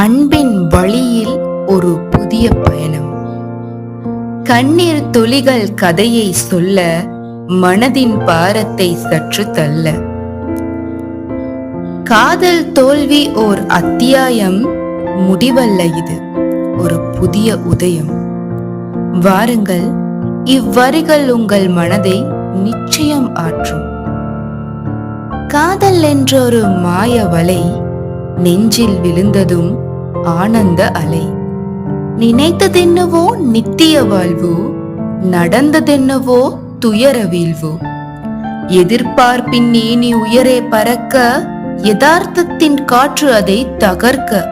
அன்பின் வழியில் ஒரு புதிய பயணம். கண்ணீர் துளிகள் கதையை சொல்ல மனதின் பாரத்தை சற்று தள்ள. காதல் தோல்வி ஓர் அத்தியாயம் முடிவல்ல இது ஒரு புதிய உதயம். வாருங்கள் இவ்வரிகள் உங்கள் மனதை நிச்சயம் ஆற்றும். காதல் என்றொரு மாய வலை நெஞ்சில் விழுந்ததும் ஆனந்த அலை. நினைத்ததென்னவோ நித்திய வாழ்வு நடந்ததென்னவோ துயர வீழ்வு. எதிர்பார்ப்பின் ஏனி உயரே பறக்க யதார்த்தத்தின் காற்று அதை தகர்க்க.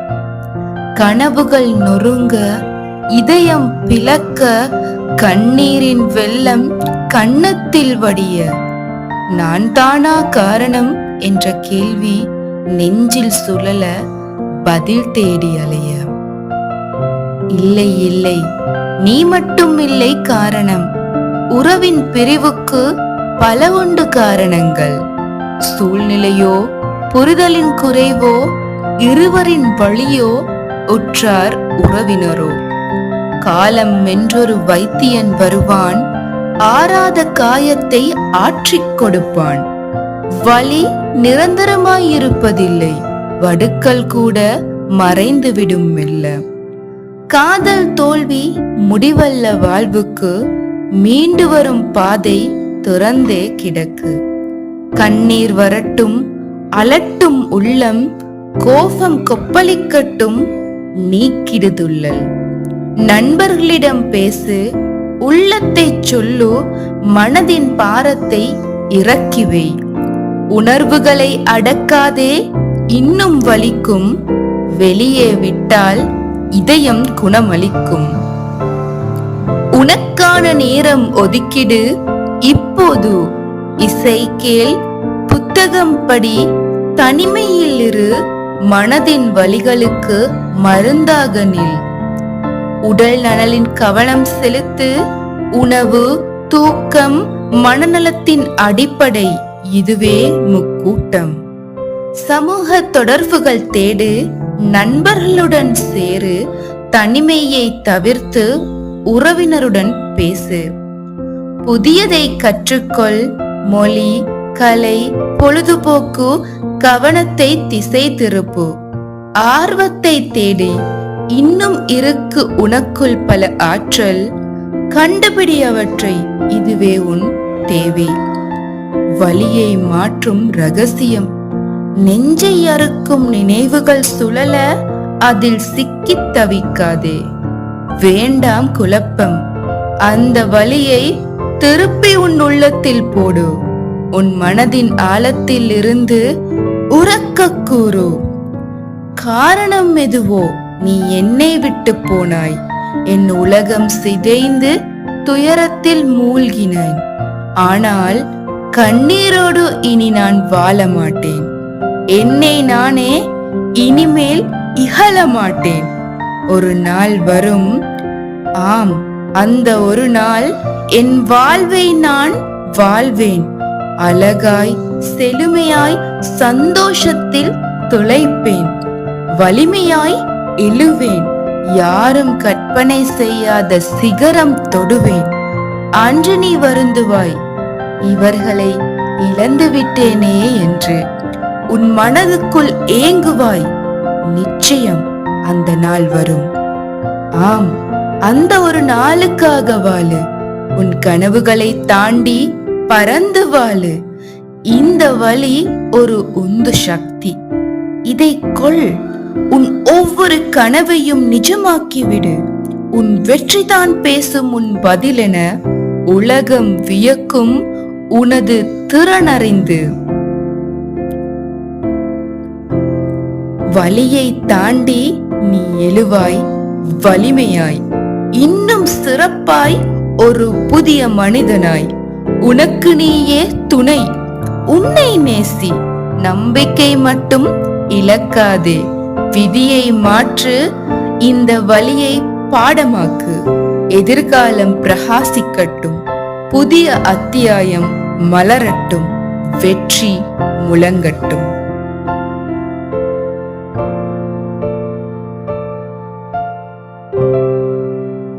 கனவுகள் நொறுங்க இதயம் பிளக்க கண்ணீரின் வெள்ளம் கன்னத்தில் வடிய. நான் தானா காரணம்? என்ற கேள்வி நெஞ்சில் சுழல. பதில் தேடி அலைய. இல்லை இல்லை. நீ மட்டும் இல்லை காரணம். உறவின் பிரிவுக்கு பல உண்டு காரணங்கள். சூழ்நிலையோ புரிதலின் குறைவோ இருவரின் வழியோ உற்றார் உறவினரோ. காலம் என்றொரு வைத்தியன் வருவான் ஆறாத காயத்தை ஆற்றிக் கொடுப்பான். வலி நிரந்தரமாயிருப்பதில்லை. வடுக்கள் கூட மறைந்துவிடும் மெல்ல. காதல் தோல்வி முடிவல்ல வாழ்வுக்கு மீண்டு வரும் பாதை துறந்தே கிடக்கு. கண்ணீர் வரட்டும் அலட்டும் உள்ளம் கோபம் கொப்பளிக்கட்டும் நீக்கிடுதுள்ளல். நண்பர்களிடம் பேசு உள்ளத்தை சொல்லு மனதின் பாரத்தை இறக்கிவை உணர்வுகளை அடக்காதே இன்னும் வலிக்கும். வெளியே விட்டால் இதயம் குணமளிக்கும். உனக்கான நேரம் ஒதுக்கிடு. இப்போது இசை கேள். புத்தகம் படி. தனிமையில் இரு மனதின் வலிகளுக்கு மருந்தாக நில். உடல் நலனின் கவனம் செலுத்து. உணவு தூக்கம் மனநலத்தின் அடிப்படை. இதுவே முக்கூட்டம். சமூக தொடர்புகள் தேடு நண்பர்களுடன் சேரு தனிமையை தவிர்த்து உறவினருடன் பேசு. புதியதை கற்றுக்கொள் மொழி கலை பொழுதுபோக்கு கவனத்தை திசை திருப்பு. ஆர்வத்தை தேடி இன்னும் இருக்கு உனக்குள் பல ஆற்றல் கண்டுபிடி அவற்றை இதுவே உன் தேவை. வழியை மாற்றும் ரகசியம் நெஞ்சை அறுக்கும் நினைவுகள் சுழல அதில் சிக்கித் தவிக்காதே. வேண்டாம் குழப்பம். அந்த வலியை திருப்பி உன் உள்ளத்தில் போடு. உன் மனதின் ஆழத்தில் இருந்து உறக்க கூறு. காரணம் எதுவோ நீ என்னை விட்டு போனாய். என் உலகம் சிதைந்து துயரத்தில் மூழ்கினேன். ஆனால் கண்ணீரோடு இனி நான் வாழ மாட்டேன். என்னை நானே இனிமேல் இகழ மாட்டேன் ஒரு நாள் வரும். ஆம் அந்த ஒரு நாள் என் வாழ்வை நான் வாழ்வேன். அழகாய் செழுமையாய் சந்தோஷத்தில் துளைப்பேன். வலிமையாய் எழுவேன். யாரும் கற்பனை செய்யாத சிகரம் தொடுவேன். அன்று நீ வருந்துவாய். இவர்களை இழந்து விட்டேனே என்று. உன் மனதுக்குள் ஏங்குவாய். நிச்சயம் அந்த நாள் வரும். ஆம் அந்த ஒரு நாளுக்காக வாழு. உன் கனவுகளை தாண்டி பறந்து வாழு. இந்த வழி ஒரு உந்து சக்தி. இதை கொள். உன் ஒவ்வொரு கனவையும் நிஜமாக்கிவிடு. உன் வெற்றிதான் பேசும் உன் பதிலென உலகம் வியக்கும் உனது திறனறிந்து. வலியை தாண்டி நீ எழுவாய் வலிமையாய். இன்னும் சிறப்பாய் ஒரு புதிய மனிதனாய். உனக்கு நீயே துணை. உன்னை நேசி. நம்பிக்கை மட்டும் இழக்காதே. விதியை மாற்று இந்த வழியை பாடமாக்கு. எதிர்காலம் பிரகாசிக்கட்டும். புதிய அத்தியாயம் மலரட்டும். வெற்றி முழங்கட்டும்.